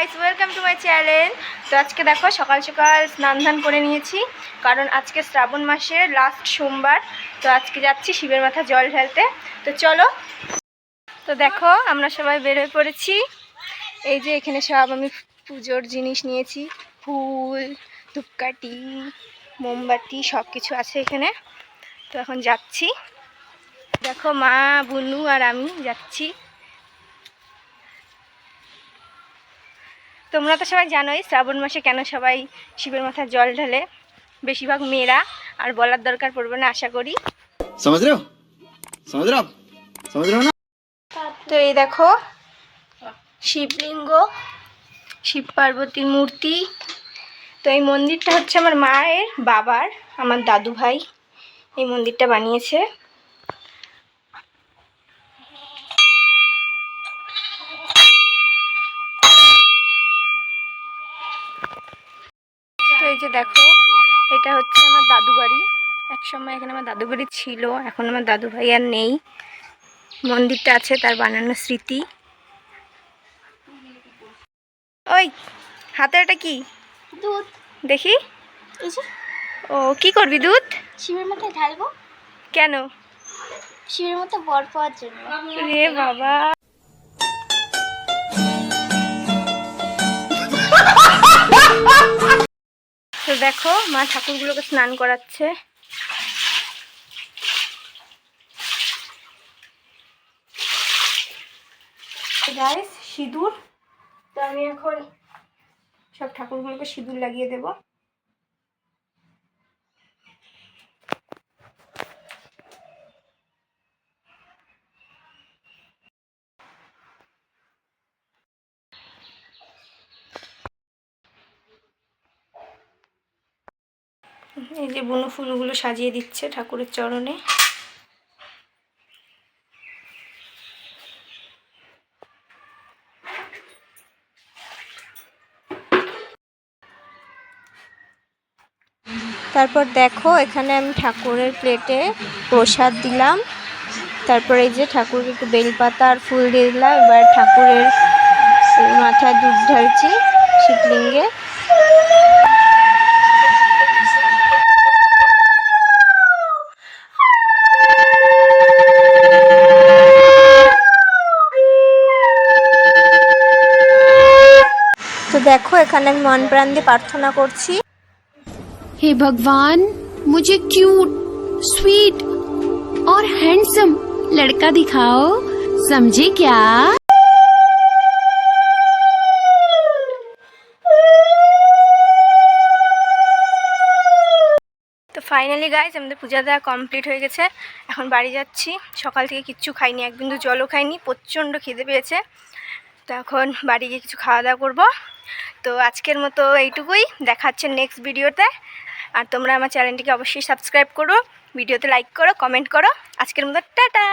Guys welcome to my channel তো আজকে দেখো, সকাল সকাল স্নান ধান করে নিয়েছি। কারণ আজকে শ্রাবণ মাসের লাস্ট সোমবার। তো আজকে যাচ্ছি শিবের মাথা জল ঢালতে। তো চলো। তো দেখো, আমরা সবাই বের হয়ে পড়েছি। এই যে এখানে সব আমি পুজোর জিনিস নিয়েছি। ফুল, ধূপকাঠি, মোমবাতি সব কিছু আছে এখানে। তো এখন যাচ্ছি। দেখো মা, বুনু আর আমি যাচ্ছি। তোমরা তো সবাই জানোই শ্রাবণ মাসে কেন সবাই শিবের মাথায় জল ঢালে? বেশিরভাগ মেয়েরা আর বলার দরকার পড়বে না আশা করি। তো এই দেখো শিবলিঙ্গ শিব পার্বতীর মূর্তি। তো এই মন্দিরটা হচ্ছে আমার মায়ের বাবার আমার দাদু ভাই এই মন্দিরটা বানিয়েছে। যে দেখো এটা হচ্ছে আমার দাদু বাড়ি। একসময় এখানে আমার দাদু বাড়ি ছিল এখন আমার দাদু ভাই আর নেই। মন্দিরটা আছে তার বানানো স্মৃতি। ওই হাতে এটা কি? দুধ। দেখি। ও কি করবি দুধ? শিবের মাথায় ঢালবো। কেন? শিবের মতো বর পাওয়ার জন্য। রে বাবা। দেখো মা ঠাকুরগুলোকে স্নান করাচ্ছে। সিঁদুর। তো আমি এখন সব ঠাকুরগুলোকে সিঁদুর লাগিয়ে দেব। এই যে বুনো ফুলগুলো সাজিয়ে দিচ্ছে ঠাকুরের চরণে। তারপর দেখো, এখানে আমি ঠাকুরের প্লেটে প্রসাদ দিলাম। তারপরে এই যে ঠাকুরকে একটু বেলপাতা আর ফুল দিয়ে দিলাম। এবার ঠাকুরের মাথায় দুধ ঢালছি। দেখো এখানে আমি মন প্রাণ দিয়ে প্রার্থনা করছি हे भगवान मुझे क्यूट स्वीट और हैंडसम लड़का दिखाओ समझे क्या তো ফাইনালি গাইজ আমাদের পূজা দেওয়া কমপ্লিট হয়ে গেছে এখন বাড়ি যাচ্ছি সকাল থেকে কিচ্ছু খাইনি এক বিন্দু জলও খাইনি প্রচণ্ড খিদে পেয়েছে তো এখন বাড়ি গিয়ে কিছু খাওয়া দাওয়া করব। তো আজকের মতো এইটুকুই। দেখা হচ্ছে নেক্সট ভিডিওতে আর তোমরা আমার চ্যানেলটিকে অবশ্যই সাবস্ক্রাইব করো। ভিডিওতে লাইক করো কমেন্ট করো। আজকের মতো টাটা!